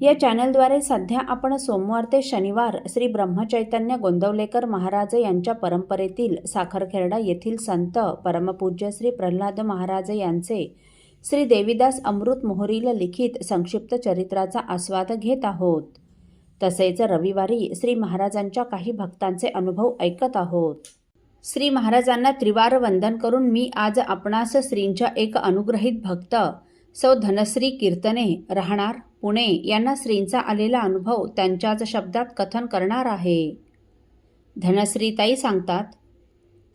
या चॅनलद्वारे सध्या आपण सोमवार ते शनिवार श्री ब्रह्मचैतन्य गोंदवलेकर महाराज यांच्या परंपरेतील साखरखेरडा येथील संत परमपूज्य श्री प्रल्हाद महाराज यांचे श्री देवीदास अमृत मोहरील लिखित संक्षिप्त चरित्राचा आस्वाद घेत आहोत. तसेच रविवारी श्री महाराजांच्या काही भक्तांचे अनुभव ऐकत आहोत. श्री महाराजांना त्रिवार वंदन करून मी आज आपणास श्रींच्या एक अनुग्रहित भक्त सौ धनश्री कीर्तने राहणार पुणे यांना श्रींचा आलेला अनुभव त्यांच्याच शब्दात कथन करणार आहे. धनश्रीताई सांगतात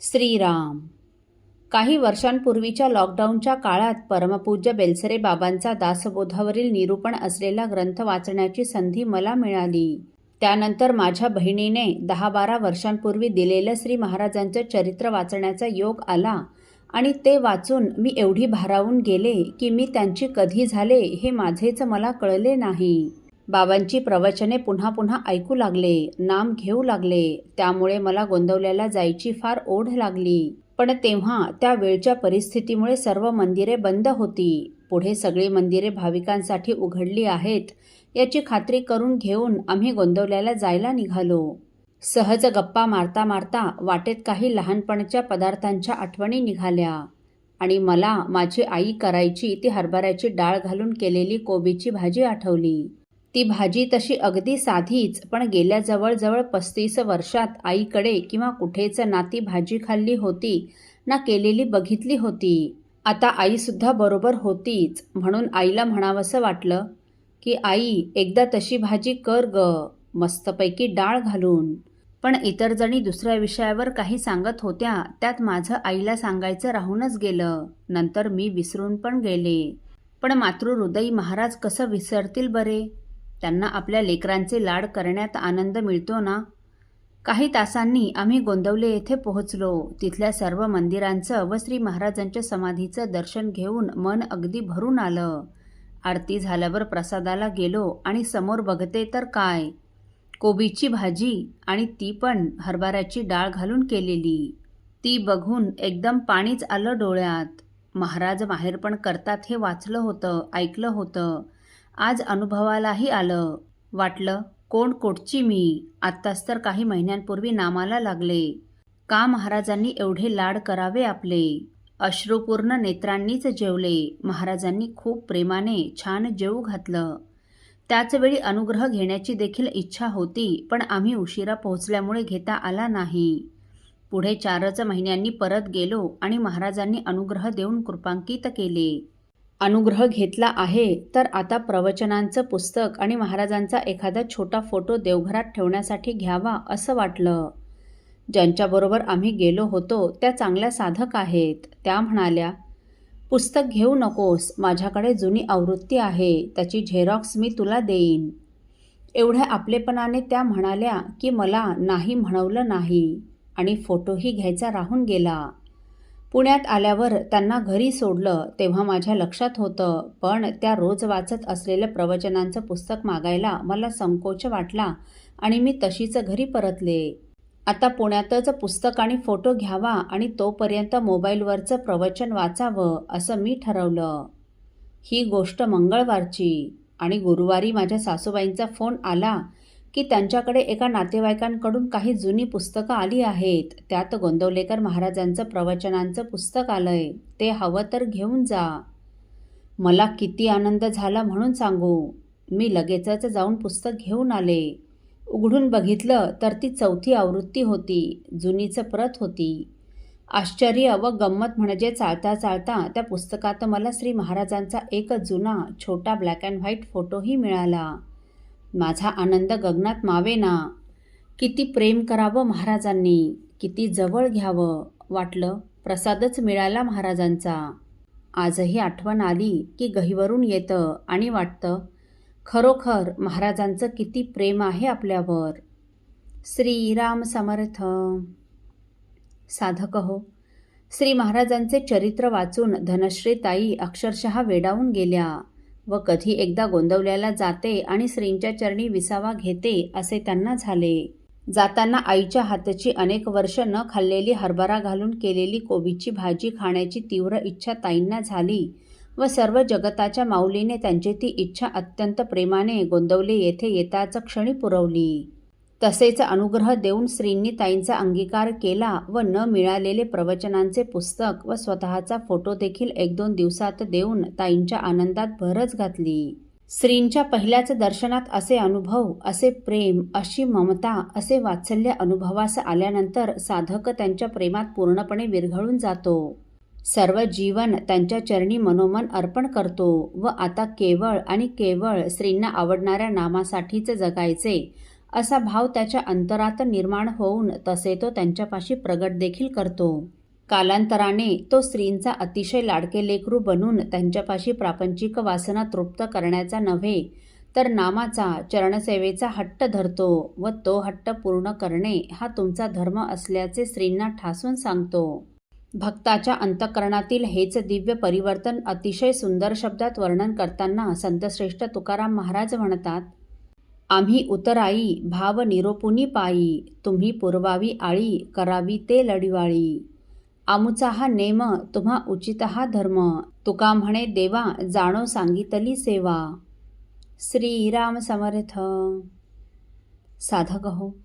श्रीराम काही वर्षांपूर्वीच्या लॉकडाऊनच्या काळात परमपूज्य बेलसरे बाबांचा दासबोधावरील निरूपण असलेला ग्रंथ वाचण्याची संधी मला मिळाली. त्यानंतर माझ्या बहिणीने दहा बारा वर्षांपूर्वी दिलेलं श्री महाराजांचं चरित्र वाचण्याचा योग आला. आणि ते वाचून मी एवढी भारावून गेले की मी त्यांची कधी झाले हे माझेच मला कळले नाही. बाबांची प्रवचने पुन्हा पुन्हा ऐकू लागले नाम घेऊ लागले त्यामुळे मला गोंदवल्याला जायची फार ओढ लागली. पण तेव्हा त्या वेळच्या परिस्थितीमुळे सर्व मंदिरे बंद होती. पुढे सगळी मंदिरे भाविकांसाठी उघडली आहेत याची खात्री करून घेऊन आम्ही गोंदवल्याला जायला निघालो. सहज गप्पा मारता मारता वाटेत काही लहानपणच्या पदार्थांच्या आठवणी निघाल्या. आणि मला माझी आई करायची ती हरभऱ्याची डाळ घालून केलेली कोबीची भाजी आठवली. ती भाजी तशी अगदी साधीच पण गेल्या जवळजवळ पस्तीस वर्षात आईकडे किंवा कुठेच ना ती भाजी खाल्ली होती ना केलेली बघितली होती. आता आईसुद्धा बरोबर होतीच म्हणून आईला म्हणावंसं वाटलं की आई एकदा तशी भाजी कर ग मस्तपैकी डाळ घालून. पण इतर जणी दुसऱ्या विषयावर काही सांगत होत्या त्यात माझं आईला सांगायचं राहूनच गेलं. नंतर मी विसरून पण गेले. पण मातृहृदयी महाराज कसं विसरतील बरे? त्यांना आपल्या लेकरांचे लाड करण्यात आनंद मिळतो ना? काही तासांनी आम्ही गोंदवले येथे पोहोचलो. तिथल्या सर्व मंदिरांचं व श्री महाराजांच्या समाधीचं दर्शन घेऊन मन अगदी भरून आलं. आरती झाल्यावर प्रसादाला गेलो आणि समोर बघते तर काय? कोबीची भाजी आणि ती पण हरभऱ्याची डाळ घालून केलेली. ती बघून एकदम पाणीच आलं डोळ्यात. महाराज माहेर पण करतात हे वाचलं होतं ऐकलं होतं. आज अनुभवालाही आलं. वाटलं कोण कोटची मी? आत्ताच तर काही महिन्यांपूर्वी नामाला लागले. का महाराजांनी एवढे लाड करावे आपले? अश्रुपूर्ण नेत्रांनीच जेवले. महाराजांनी खूप प्रेमाने छान जेवू घातलं. त्याचवेळी अनुग्रह घेण्याची देखील इच्छा होती पण आम्ही उशिरा पोहोचल्यामुळे घेता आला नाही. पुढे चारच महिन्यांनी परत गेलो आणि महाराजांनी अनुग्रह देऊन कृपांकित केले. अनुग्रह घेतला आहे तर आता प्रवचनांचं पुस्तक आणि महाराजांचा एखादा छोटा फोटो देवघरात ठेवण्यासाठी घ्यावा असं वाटलं. ज्यांच्याबरोबर आम्ही गेलो होतो त्या चांगल्या साधक आहेत. त्या म्हणाल्या पुस्तक घेऊ नकोस माझ्याकडे जुनी आवृत्ती आहे त्याची झेरॉक्स मी तुला देईन. एवढ्या आपलेपणाने त्या म्हणाल्या की मला नाही म्हणवलं नाही आणि फोटोही घ्यायचा राहून गेला. पुण्यात आल्यावर त्यांना घरी सोडलं तेव्हा माझ्या लक्षात होतं पण त्या रोज वाचत असलेलं प्रवचनांचं पुस्तक मागायला मला संकोच वाटला आणि मी तशीच घरी परतले. आता पुण्यातच पुस्तक आणि फोटो घ्यावा आणि तोपर्यंत मोबाईलवरचं प्रवचन वाचावं असं मी ठरवलं. ही गोष्ट मंगळवारची आणि गुरुवारी माझ्या सासूबाईंचा फोन आला की त्यांच्याकडे एका नातेवाईकांकडून काही जुनी पुस्तकं आली आहेत. त्यात गोंदवलेकर महाराजांचं प्रवचनांचं पुस्तक आलंय. ते हवं तर घेऊन जा. मला किती आनंद झाला म्हणून सांगू. मी लगेचच जाऊन पुस्तक घेऊन आले. उघडून बघितलं तर ती चौथी आवृत्ती होती जुनीचं प्रत होती. आश्चर्य व गंमत म्हणजे चालता चालता त्या पुस्तकात मला श्री महाराजांचा एक जुना छोटा ब्लॅक अँड व्हाईट फोटोही मिळाला. माझा आनंद गगनात मावेना. किती प्रेम करावं महाराजांनी किती जवळ घ्यावं वाटलं प्रसादच मिळाला महाराजांचा. आजही आठवण आली की गहीवरून येतं आणि वाटतं खरोखर महाराजांचं किती प्रेम आहे आपल्यावर. श्रीराम समर्थ. साधक हो श्री महाराजांचे चरित्र वाचून धनश्रीताई अक्षरशः वेडावून गेल्या व कधी एकदा गोंदवल्याला जाते आणि श्रींच्या चरणी विसावा घेते असे त्यांना झाले. जाताना आईच्या हातची अनेक वर्ष न खाल्लेली हरभरा घालून केलेली कोबीची भाजी खाण्याची तीव्र इच्छा ताईंना झाली. व सर्व जगताच्या माऊलीने त्यांची ती इच्छा अत्यंत प्रेमाने गोंदवले येथे येताच क्षणी पुरवली. तसेच अनुग्रह देऊन श्रींनी ताईंचा अंगीकार केला व न मिळालेले प्रवचनांचे पुस्तक व स्वतःचा फोटो देखील एक दोन दिवसात देऊन ताईंच्या आनंदात भरच घातली. श्रींच्या पहिल्याच दर्शनात असे अनुभव असे प्रेम अशी ममता असे वात्सल्य अनुभवास आल्यानंतर साधक त्यांच्या प्रेमात पूर्णपणे विरघळून जातो. सर्व जीवन त्यांच्या चरणी मनोमन अर्पण करतो व आता केवळ आणि केवळ स्त्रींना आवडणाऱ्या नामासाठीच जगायचे असा भाव त्याच्या अंतरात निर्माण होऊन तसे तो त्यांच्यापाशी प्रगट देखील करतो. कालांतराने तो स्त्रींचा अतिशय लाडके लेकरू बनून त्यांच्यापाशी प्रापंचिक वासना तृप्त करण्याचा नव्हे तर नामाचा चरणसेवेचा हट्ट धरतो व तो हट्ट पूर्ण करणे हा तुमचा धर्म असल्याचे स्त्रींना ठासून सांगतो. भक्ताच्या अंतकरणातील हेच दिव्य परिवर्तन अतिशय सुंदर शब्दात वर्णन करताना संतश्रेष्ठ तुकाराम महाराज म्हणतात आम्ही उतराई भाव निरोपुनी पायी तुम्ही पुरवावी आळी करावी ते लढिवाळी आमुचा हा नेम तुम्हा उचित हा धर्म. तुका म्हणे देवा जाणो सांगितली सेवा. श्रीराम समर्थ. साधक हो.